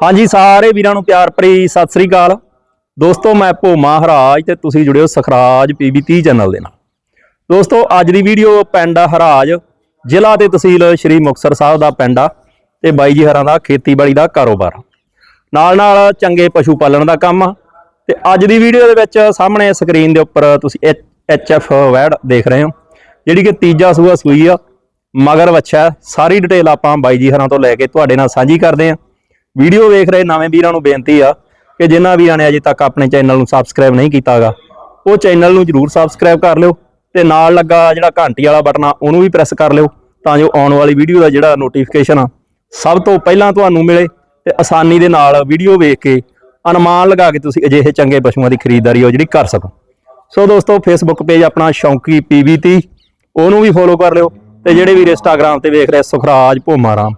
ਹਾਂਜੀ, ਸਾਰੇ ਵੀਰਾਂ ਨੂੰ ਪਿਆਰ ਭਰੀ ਸਤਿ ਸ੍ਰੀ ਅਕਾਲ। ਦੋਸਤੋ, ਮੈਂ ਭੋਮਾ ਹਰਾਜ ਤੇ ਤੁਸੀਂ ਜੁੜਿਓ ਸਖਰਾਜ ਪੀਬੀ 30 ਚੈਨਲ ਦੇ ਨਾਲ। ਦੋਸਤੋ, ਅੱਜ ਦੀ ਵੀਡੀਓ ਪਿੰਡ ਹਰਾਜ, ਜ਼ਿਲ੍ਹਾ ਤੇ ਤਹਿਸੀਲ ਸ਼੍ਰੀ ਮੁਕਤਸਰ ਸਾਹਿਬ ਦਾ ਪਿੰਡ ਆ ਤੇ ਬਾਈ ਜੀ ਹਰਾਂ ਦਾ ਖੇਤੀਬਾੜੀ ਦਾ ਕਾਰੋਬਾਰ ਨਾਲ ਨਾਲ ਚੰਗੇ ਪਸ਼ੂ ਪਾਲਣ ਦਾ ਕੰਮ ਆ ਤੇ ਅੱਜ ਦੀ ਵੀਡੀਓ ਦੇ ਵਿੱਚ ਸਾਹਮਣੇ ਸਕਰੀਨ ਦੇ ਉੱਪਰ ਤੁਸੀਂ ਐਚ ਐਫ ਵੈਡ ਦੇਖ ਰਹੇ ਹੋ, ਜਿਹੜੀ ਕਿ ਤੀਜਾ ਸੂਆ ਸੂਈ ਆ। ਮਗਰ ਵੱਛਾ ਸਾਰੀ ਡਿਟੇਲ ਆਪਾਂ ਬਾਈ ਜੀ ਹਰਾਂ ਤੋਂ ਲੈ ਕੇ ਤੁਹਾਡੇ ਨਾਲ ਸਾਂਝੀ ਕਰਦੇ ਆ ਵੀਡੀਓ ਵੇਖ ਰਹੇ ਨਵੇਂ ਵੀਰਾਂ ਨੂੰ ਬੇਨਤੀ ਆ ਕਿ ਜਿਨ੍ਹਾਂ ਵੀਰਾਂ ਨੇ ਅਜੇ ਤੱਕ ਆਪਣੇ ਚੈਨਲ ਨੂੰ ਸਬਸਕ੍ਰਾਈਬ ਨਹੀਂ ਕੀਤਾਗਾ, ਉਹ ਚੈਨਲ ਨੂੰ ਜਰੂਰ ਸਬਸਕ੍ਰਾਈਬ ਕਰ ਲਿਓ ਤੇ ਨਾਲ ਲੱਗਾ ਜਿਹੜਾ ਘੰਟੀ ਵਾਲਾ ਬਟਨ ਆ, ਉਹਨੂੰ ਵੀ ਪ੍ਰੈਸ ਕਰ ਲਿਓ ਤਾਂ ਜੋ ਆਉਣ ਵਾਲੀ ਵੀਡੀਓ ਦਾ ਜਿਹੜਾ ਨੋਟੀਫਿਕੇਸ਼ਨ ਆ, ਸਭ ਤੋਂ ਪਹਿਲਾਂ ਤੁਹਾਨੂੰ ਮਿਲੇ ਤੇ ਆਸਾਨੀ ਦੇ ਨਾਲ ਵੀਡੀਓ ਵੇਖ ਕੇ ਅਨੁਮਾਨ ਲਗਾ ਕੇ ਤੁਸੀਂ ਅਜਿਹੇ ਚੰਗੇ ਪਸ਼ੂਆਂ ਦੀ ਖਰੀਦਦਾਰੀ ਹੋ ਜਿਹੜੀ ਕਰ ਸਕੋ। ਸੋ ਦੋਸਤੋ ਫੇਸਬੁੱਕ ਪੇਜ ਆਪਣਾ ਸ਼ੌਂਕੀ ਪੀਵੀਟੀ, ਉਹਨੂੰ ਵੀ ਫੋਲੋ ਕਰ ਲਿਓ ਤੇ ਜਿਹੜੇ ਵੀਰ ਇੰਸਟਾਗ੍ਰam ਤੇ ਵੇਖ ਰਹੇ ਸੁਖਰਾਜ ਭੋਮਾਰਾਮ।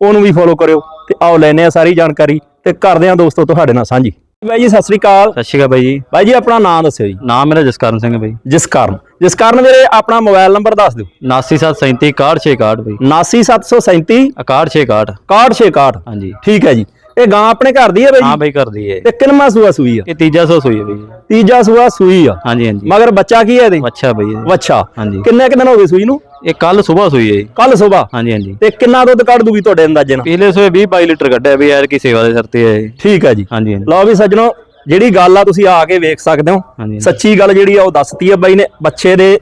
ਉਹਨੂੰ ਵੀ ਫੋਲੋ ਕਰਿਓ ਤੇ ਆਓ ਲੈਨੇ ਆ ਸਾਰੀ ਜਾਣਕਾਰੀ ਤੇ ਕਰਦੇ ਆ ਦੋਸਤੋ ਤੁਹਾਡੇ ਨਾਲ ਸਾਂਝੀ। ਬਾਈ ਜੀ ਸਤਿ ਸ੍ਰੀ ਅਕਾਲ। ਸਤਿ ਸ਼੍ਰੀ ਅਕਾਲ ਬਾਈ ਜੀ। ਬਾਈ ਜੀ ਆਪਣਾ ਨਾਮ ਦੱਸਿਓ ਜੀ। ਨਾਮ ਮੇਰਾ ਜਸਕਰਨ ਸਿੰਘ ਹੈ ਬਾਈ। ਜਿਸ ਕਾਰਨ ਜਿਸ ਕਾਰਨ ਵੀਰੇ ਆਪਣਾ ਮੋਬਾਈਲ ਨੰਬਰ ਦੱਸ ਦਿਓ। 9737 6161 ਬਾਈ। 89737 6161 6161 ਹਾਂਜੀ। ਠੀਕ ਹੈ ਜੀ। ਇਹ ਗਾਂ ਆਪਣੇ ਘਰ ਦੀ ਹੈ ਬਾਈ ਹਾਂ ਬਾਈ ਕਰਦੀ ਏ। ਤੇ ਕਿੰਨਵਾਂ ਸੂਆ ਸੂਈ ਆ? ਇਹ ਤੀਜਾ ਸੌ ਸੋਈ ਹੈ ਬਾਈ। ਤੀਜਾ ਸੂਆ ਸੂਈ ਆ। ਹਾਂਜੀ ਹਾਂਜੀ। ਮਗਰ ਬੱਚਾ ਕੀ ਹੈ ਇਹਦੇ? ਅੱਛਾ ਬਾਈ। ਵੱਛਾ ਹਾਂਜੀ। ਕਿੰਨੇ ਕੁ ਦਿਨ ਹੋ ਗਏ ਸੂਈ ਨੂੰ? ਇਹ ਕੱਲ ਸਵੇਰ ਸੋਈ ਹੈ ਜੀ। ਕੱਲ ਸਵੇਰ। ਹਾਂਜੀ ਹਾਂਜੀ। ਤੇ ਕਿੰਨਾ ਦੁੱਧ ਕੱਢ ਦੂਗੀ ਤੁਹਾਡੇ ਅੰਦਾਜ਼ੇ ਨਾਲ? ਪਿਛਲੇ ਸੋਏ 20 22 ਲੀਟਰ ਕੱਢਿਆ ਵੀ ਯਾਰ ਕੀ ਸੇਵਾ ਦੇ ਸਿਰ ਤੇ ਹੈ ਇਹ। ਠੀਕ ਹੈ ਜੀ। ਹਾਂਜੀ ਹਾਂਜੀ। ਲਓ ਵੀ ਸੱਜਣੋ ਜਿਹੜੀ ਗੱਲ ਆ ਤੁਸੀਂ ਆ ਕੇ ਵੇਖ ਸਕਦੇ ਹੋ। ਹਾਂਜੀ। ਸੱਚੀ ਗੱਲ ਜਿਹੜੀ ਆ ਉਹ ਦੱਸਤੀ ਆ ਬਾਈ ਨੇ। ਬੱਚੇ ਦੇ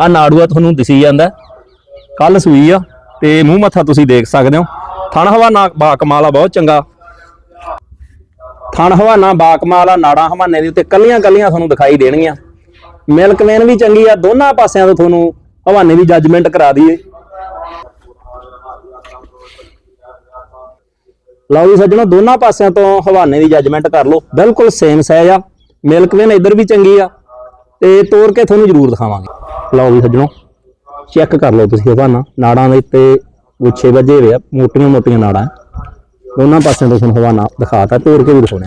ਆ ਨਾੜੂਆ ਤੁਹਾਨੂੰ ਦਿਸੀ ਜਾਂਦਾ। ਕੱਲ ਸੂਈ ਆ ਤੇ ਮੂੰਹ ਮੱਥਾ ਤੁਸੀਂ ਦੇਖ ਸਕਦੇ ਹੋ। ਥਣ ਹਵਾਨਾ ਬਾਕਮਾਲ ਆ, ਬਹੁਤ ਚੰਗਾ। ਥਣ ਹਵਾਨਾ ਬਾਕਮਾਲ ਆ, ਨਾੜਾਂ ਹਵਾਨੇ ਦੇ ਉੱਤੇ ਕੱਲੀਆਂ ਕੱਲੀਆਂ ਤੁਹਾਨੂੰ ਦਿਖਾਈ ਦੇਣਗੀਆਂ। ਮਿਲਕ ਵੀ ਚੰਗੀ ਆ, ਦੋਨਾਂ ਪਾਸਿਆਂ ਤੋਂ ਤੁਹਾਨੂੰ ਹਵਾਨੇ ਦੀ ਜੱਜਮੈਂਟ ਕਰਾ ਦਈਏ। ਲਓ ਜੀ ਸੱਜਣੋ, ਦੋਨਾਂ ਪਾਸਿਆਂ ਤੋਂ ਹਵਾਨੇ ਦੀ ਜੱਜਮੈਂਟ ਕਰ ਲਓ। ਬਿਲਕੁਲ ਸੇਮ ਸਾਈਜ਼ ਆ। ਮਿਲਕ ਇੱਧਰ ਵੀ ਚੰਗੀ ਆ, ਤੇ ਤੋੜ ਕੇ ਤੁਹਾਨੂੰ ਜ਼ਰੂਰ ਦਿਖਾਵਾਂਗੇ। ਲਓ ਜੀ ਸੱਜਣੋ ਚੈੱਕ ਕਰ ਲਓ ਤੁਸੀਂ ਹਵਾਨਾ ਨਾੜਾਂ ਦੇ ਉੱਤੇ ਗੁੱਛੇ ਵੱਜੇ ਹੋਏ ਆ, ਮੋਟੀਆਂ ਮੋਟੀਆਂ ਨਾੜਾਂ। ਉਹਨਾਂ ਪਾਸਿਆਂ ਤੋਂ ਤੁਹਾਨੂੰ ਹਵਾਨਾ ਦਿਖਾਤਾ ਤੋੜ ਕੇ ਵੀ ਦਿਖਾਉਣੇ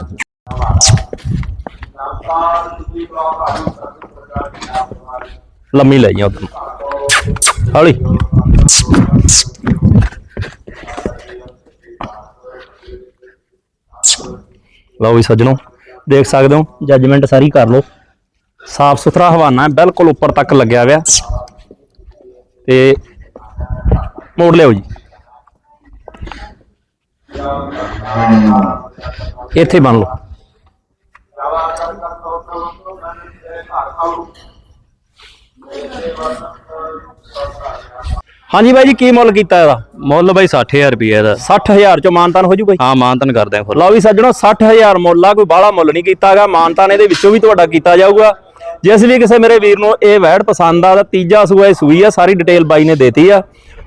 ਲੰਮੀ ਲੈ ਜਾ ਉਧਰ ਹੌਲੀ। ਲਓ ਵੀ ਸੱਜਣੋ, ਦੇਖ ਸਕਦੇ ਹੋ ਜੱਜਮੈਂਟ ਸਾਰੀ ਕਰ ਲਓ। ਸਾਫ਼ ਸੁਥਰਾ ਹਵਾਨਾ ਬਿਲਕੁਲ ਉੱਪਰ ਤੱਕ ਲੱਗਿਆ ਹੋਇਆ। ਤੇ ਮੋੜ ਲਿਓ ਜੀ। ਇੱਥੇ ਬੰਨ ਲਓ। ਹਾਂਜੀ ਬਾਈ ਜੀ ਕੀ ਮੁੱਲ ਕੀਤਾ ਇਹਦਾ? ਮੁੱਲ ਬਾਈ 60000 ਰੁਪਏ ਦਾ 60000 ਚੋਂ ਮਾਨਤਾਨ ਹੋ ਜੂ ਬਾਈ? ਹਾਂ ਮਾਨਤਨ ਕਰਦੇ ਆ ਫੁੱਲ। ਲਓ ਵੀ ਸੱਜਣੋ 60000 ਮੁੱਲ ਆ ਕੋਈ ਬਾਹਲਾ ਮੁੱਲ ਨਹੀਂ ਕੀਤਾਗਾ। ਮਾਨਤਾਨ ਇਹਦੇ ਵਿੱਚੋਂ ਵੀ ਤੁਹਾਡਾ ਕੀਤਾ ਜਾਊਗਾ। ਜਿਸ ਵੀ ਕਿਸੇ ਮੇਰੇ ਵੀਰ ਨੂੰ ਇਹ ਵੈੜ ਪਸੰਦ ਆ, ਤਾਂ ਤੀਜਾ ਸੂਆ ਇਹ ਸੂਈ ਆ, ਸਾਰੀ ਡਿਟੇਲ ਬਾਈ ਨੇ ਦੇਤੀ ਆ।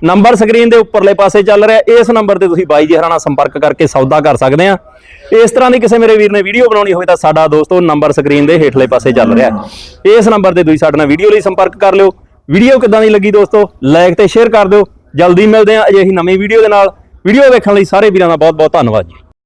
ਨੰਬਰ ਸਕਰੀਨ ਦੇ ਉੱਪਰਲੇ ਪਾਸੇ ਚੱਲ ਰਿਹਾ, ਇਸ ਨੰਬਰ ਤੇ ਤੁਸੀਂ ਬਾਈ ਜੀ ਹਰਾਂ ਨਾਲ ਸੰਪਰਕ ਕਰਕੇ ਸੌਦਾ ਕਰ ਸਕਦੇ ਆ। ਇਸ ਤਰ੍ਹਾਂ ਦੀ ਕਿਸੇ ਮੇਰੇ ਵੀਰ ਨੇ ਵੀਡੀਓ ਬਣਾਉਣੀ ਹੋਵੇ ਤਾਂ ਸਾਡਾ ਦੋਸਤੋ ਨੰਬਰ ਸਕਰੀਨ ਦੇ ਹੇਠਲੇ ਪਾਸੇ ਚੱਲ ਰਿਹਾ ਇਸ ਨੰਬਰ ਤੇ ਤੁਸੀਂ ਸਾਡੇ ਨਾਲ ਵੀਡੀਓ ਲਈ ਸੰਪਰਕ ਕਰ ਲਿਓ। ਵੀਡੀਓ ਕਿੱਦਾਂ ਦੀ ਲੱਗੀ ਦੋਸਤੋ? ਲਾਈਕ ਤੇ ਸ਼ੇਅਰ ਕਰ ਦਿਓ। ਜਲਦੀ ਮਿਲਦੇ ਆ ਅਜਿਹੀ ਨਵੀਂ ਵੀਡੀਓ ਦੇ ਨਾਲ। ਵੀਡੀਓ ਵੇਖਣ ਲਈ ਸਾਰੇ ਵੀਰਾਂ ਦਾ ਬਹੁਤ ਬਹੁਤ ਧੰਨਵਾਦ ਜੀ।